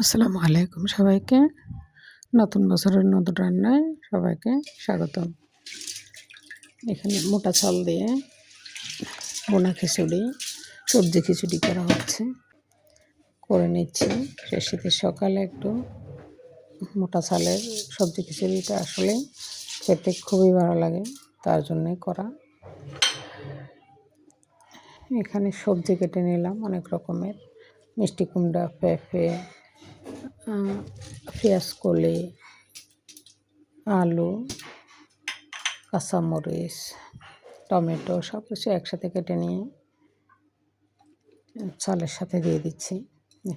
আসসালামু আলাইকুম সবাইকে। নতুন বছরের নতুন রান্নায় সবাইকে স্বাগতম। এখানে মোটা চাল দিয়ে বোনা খিচুড়ি, সবজি খিচুড়ি করা হচ্ছে। করে নিচ্ছি। শীতের সকালে একটু মোটা চালের সবজি খিচুড়িটা আসলে খেতে খুবই ভালো লাগে, তার জন্যে করা। এখানে সবজি কেটে নিলাম অনেক রকমের। মিষ্টি কুমড়া, পেঁপে পেঁয়াজ কলি আলু, কাঁচামরিচ, টমেটো সব কিছু একসাথে কেটে নিয়ে চালের সাথে দিয়ে দিচ্ছি।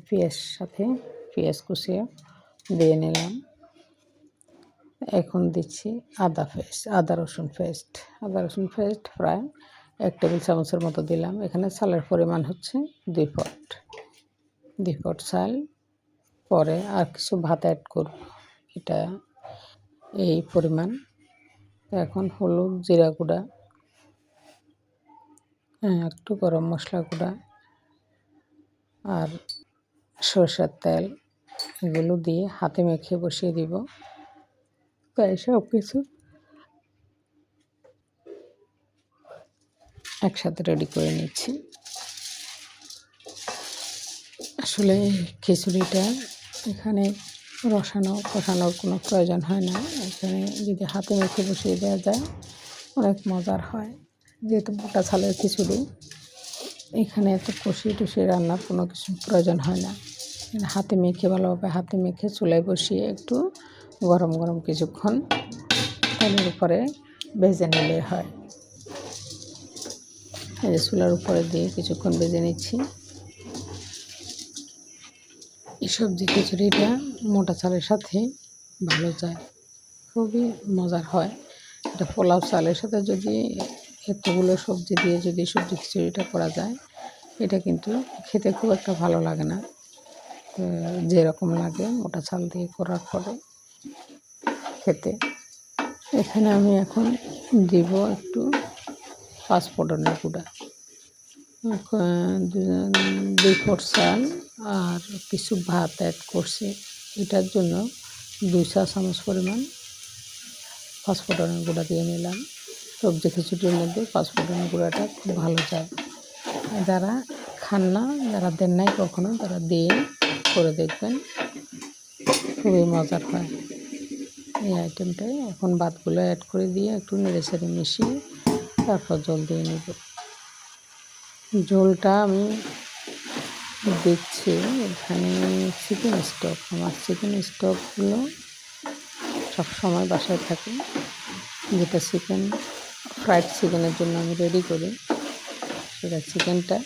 পেঁয়াজ সাথে পেঁয়াজ কুচিয়ে দিয়ে নিলাম। এখন দিচ্ছি আদা পেস্ট, আদা রসুন পেস্ট। আদা রসুন পেস্ট প্রায় এক টেবিল চামচের মতো দিলাম। এখানে চালের পরিমাণ হচ্ছে দুই পট। দুই পট চাল পরে আর কিছু ভাত অ্যাড করব। এটা এই পরিমাণ। এখন হলুদ জিরা গুঁড়া হ্যাঁ, একটু গরম মশলা গুঁড়া আর সরষের তেল এগুলো দিয়ে হাতে মেখে বসিয়ে দিব। তাই সব কিছু একসাথে রেডি করে নিচ্ছি। আসলে খিচুড়িটা এখানে রসানো কষানোর কোনো প্রয়োজন হয় না। এখানে যদি হাতে মেখে বসিয়ে দেওয়া যায়, অনেক মজার হয়। যেহেতু মোটা ছালের খিচুড়ি, এখানে এত কষিয়ে টুষিয়ে রান্নার কোনো কিছু প্রয়োজন হয় না। হাতে মেখে ভালোভাবে হাতে মেখে চুলায় বসিয়ে একটু গরম গরম কিছুক্ষণ তেলের উপরে ভেজে নিলে হয়। এই যে চুলার উপরে দিয়ে কিছুক্ষণ ভেজে নিচ্ছি। সবজি খিচুড়িটা মোটা চালের সাথে ভালো যায়, খুবই মজার হয়। এটা পোলাও চালের সাথে যদি এতগুলো সবজি দিয়ে যদি সবজি খিচুড়িটা করা যায়, এটা কিন্তু খেতে খুব একটা ভালো লাগে না। যেরকম লাগে মোটা চাল দিয়ে করার পরে খেতে। এখানে আমি এখন দিব একটু পাঁচফোড়নের গুঁড়া। দুই ফোট চাল আর কিছু ভাত অ্যাড করছি। এটার জন্য দুই চা চামচ পরিমাণ পাঁচফোড়নের গুঁড়া দিয়ে নিলাম। সবজি খিচুড়ির মধ্যে পাঁচফোড়নের গুঁড়াটা খুব ভালো যায়। যারা খান না, যারা দেন নাই কখনো, তারা দিয়ে করে দেখবেন। খুবই মজার হয়। এই আইটেমটাই এখন ভাতগুলো অ্যাড করে দিয়ে একটু নেড়ে ছেড়ে মিশিয়ে তারপর জল দিয়ে নেব। ঝোলটা আমি দেখছি, এখানে চিকেন স্টক আমার চিকেন স্টকগুলো সবসময় বাসায় থাকে। যেটা চিকেন ফ্রাইড চিকেনের জন্য আমি রেডি করি। সেটা চিকেনটা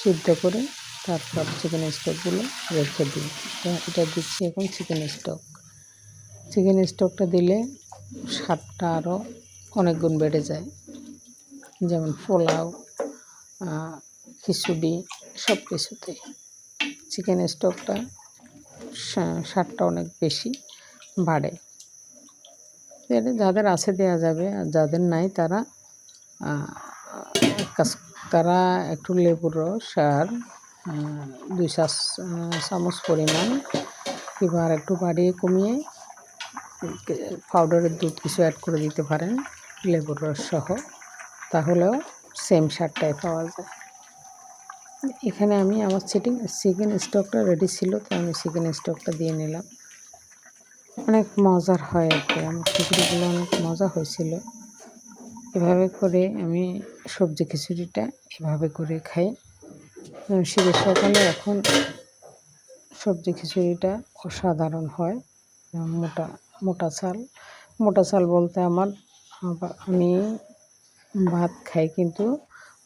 সিদ্ধ করে তারপর চিকেন স্টকগুলো রেখে দিই। এটা দিচ্ছি এখন চিকেন স্টক চিকেন স্টকটা দিলে স্বাদটা আরও অনেক গুণ বেড়ে যায়। যেমন পোলাও খিচুড়ি, সব কিছুতেই। চিকেন স্টকটা স্বাদটা অনেক বেশি বাড়ে। যাদের আছে দেওয়া যাবে, আর যাদের নাই তারা তারা একটু লেবুর রস আর দুই চামচ পরিমাণ কিংবা আর একটু বাড়িয়ে কমিয়ে পাউডারের দুধ কিছু অ্যাড করে দিতে পারেন, লেবুর রস সহ। তাহলেও সেম স্বাদটাই পাওয়া যায়। এখানে আমি আমার চিকেন চিকেন স্টকটা রেডি ছিল, তো আমি চিকেন স্টকটা দিয়ে নিলাম। অনেক মজার হয় আর কি, আমার খিচুড়িগুলো অনেক মজা হয়েছিল। এভাবে করে আমি সবজি খিচুড়িটা এভাবে করে খাই। শীতের সকালে এখন সবজি খিচুড়িটা অসাধারণ হয় মোটা মোটা চাল। মোটা চাল বলতে আমার আমি ভাত খাই কিন্তু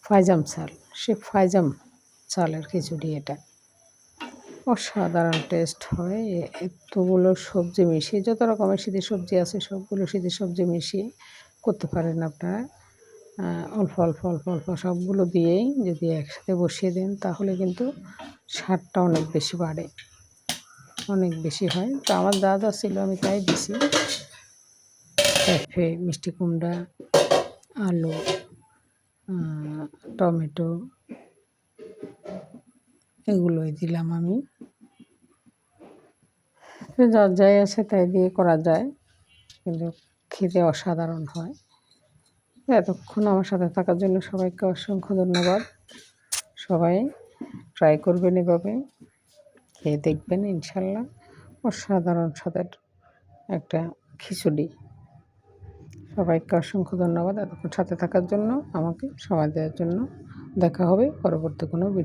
ফাইজাম চাল, সে ফাইজাম চালের খিচুড়ি এটা। অসাধারণ টেস্ট হয় এতগুলো সবজি মিশিয়ে, যত রকমের শীতের সবজি আছে, সবগুলো শীতের সবজি মিশিয়ে করতে পারেন আপনারা। অল্প অল্প অল্প অল্প সবগুলো দিয়েই যদি একসাথে বসিয়ে দেন, তাহলে কিন্তু স্বাদটা অনেক বেশি বাড়ে। অনেক বেশি হয়। তো আমার দাদা ছিল, আমি তাই দিছি। পেঁপে মিষ্টি কুমড়া, আলু টমেটো এগুলোই দিলাম আমি। যার যাই আছে তাই দিয়ে করা যায়, কিন্তু খেতে অসাধারণ হয়। এতক্ষণ আমার সাথে থাকার জন্য সবাইকে অসংখ্য ধন্যবাদ। সবাই ট্রাই করবেন এভাবে, খেয়ে দেখবেন ইনশাল্লাহ। অসাধারণ স্বাদের একটা খিচুড়ি। সবাইকে অসংখ্য ধন্যবাদ এতক্ষণ সাথে থাকার জন্য, আমাকে সময় দেওয়ার জন্য। দেখা হবে পরবর্তী কোনো ভিডিও